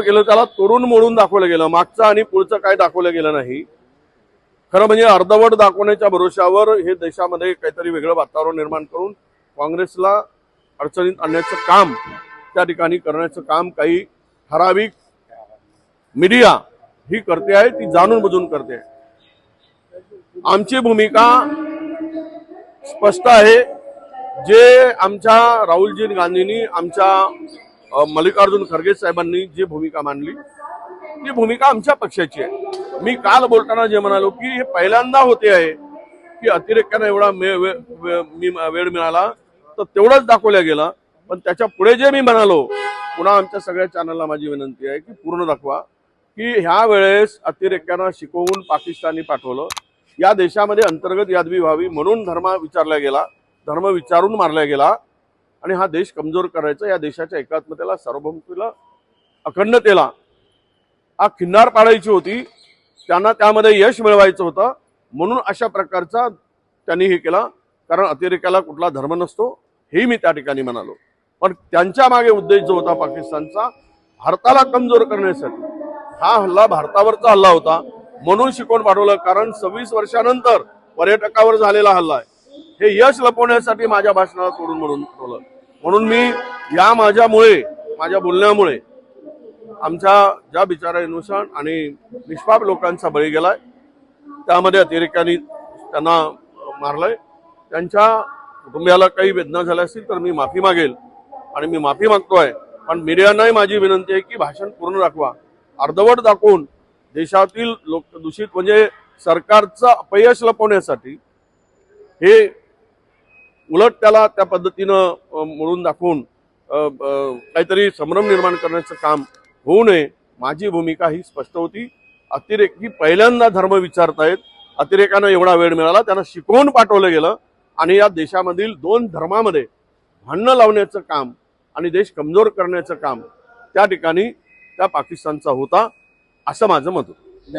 केलं त्याला तोडून मोडून दाखवलं गेलं. मागचं आणि पुढचं काय दाखवलं गेलं नाही. खरं म्हणजे अर्धवट दाखवण्याच्या भरोश्यावर हे देशामध्ये काहीतरी वेगळं वातावरण निर्माण करून काँग्रेसला अडचणीत आणण्याचं काम त्या ठिकाणी करण्याचं काम काही ठराविक मीडिया ही करते आहे ती जाणून बुजून करते आहे. आमची भूमिका स्पष्ट आहे. जे आमच्या राहुलजी गांधींनी आमच्या मल्लिकार्जुन खरगे साहेबांनी जी भूमिका मांडली ती भूमिका आमच्या पक्षाची आहे. मी काल बोलताना जे म्हणालो की हे पहिल्यांदा होते आहे की अतिरेक्यानं एवढा मी- वेळ मिळाला तर तेवढंच दाखवल्या गेला. पण त्याच्या पुढे जे मी म्हणालो पुन्हा आमच्या सगळ्या चॅनलला माझी विनंती आहे की पूर्ण दाखवा की ह्या वेळेस अतिरेक्यानं शिकवून पाकिस्तानी पाठवलं. या देशामध्ये अंतर्गत यादवी व्हावी म्हणून धर्म विचारला गेला धर्म विचारून मारला गेला. आणि हा देश कमजोर करायचा या देशाच्या एकात्मतेला सार्वभौमतेला अखंडतेला हा खिन्नार पाडायची होती त्यांना त्यामध्ये यश मिळवायचं होतं म्हणून अशा प्रकारचा त्यांनी हे केला. कारण अतिरेकाला कुठला धर्म नसतो हेही मी त्या ठिकाणी म्हणालो. पण त्यांच्या मागे उद्देश जो होता पाकिस्तानचा भारताला कमजोर करण्यासाठी. हा हल्ला भारतावरचा हल्ला होता म्हणून शिकवून पाठवलं. कारण सव्वीस वर्षानंतर पर्यटकावर झालेला हल्ला आहे. हे यश लपवण्यासाठी माझ्या भाषणाला तोडून म्हणून ठेवलं. म्हणून मी या माझ्यामुळे माझ्या बोलण्यामुळे आमच्या ज्या विचारानुसार आणि निष्पाप लोकांचा बळी गेलाय त्यामध्ये अतिरेक्यांनी त्यांना मारलंय. त्यांच्या कुटुंबियाला काही वेदना झाल्या असतील तर मी माफी मागेल आणि मी माफी मागतोय. पण मीडियानाही माझी विनंती आहे की भाषण पूर्ण दाखवा. अर्धवट दाखवून देशातील लोक दूषित म्हणजे सरकारचं अपयश लपवण्यासाठी हे उलट त्याला त्या पद्धतीनं मोडून दाखवून काहीतरी संभ्रम निर्माण करण्याचं काम होऊ नये माझी भूमिका ही स्पष्ट होती. अतिरेकी पहिल्यांदा धर्म विचारतायत अतिरेकानं एवढा वेळ मिळाला त्यांना शिकवून पाठवलं गेलं आणि या देशामधील दोन धर्मामध्ये भांडणं लावण्याचं काम आणि देश कमजोर करण्याचं काम त्या ठिकाणी त्या पाकिस्तानचा होता असं माझं मत होतं.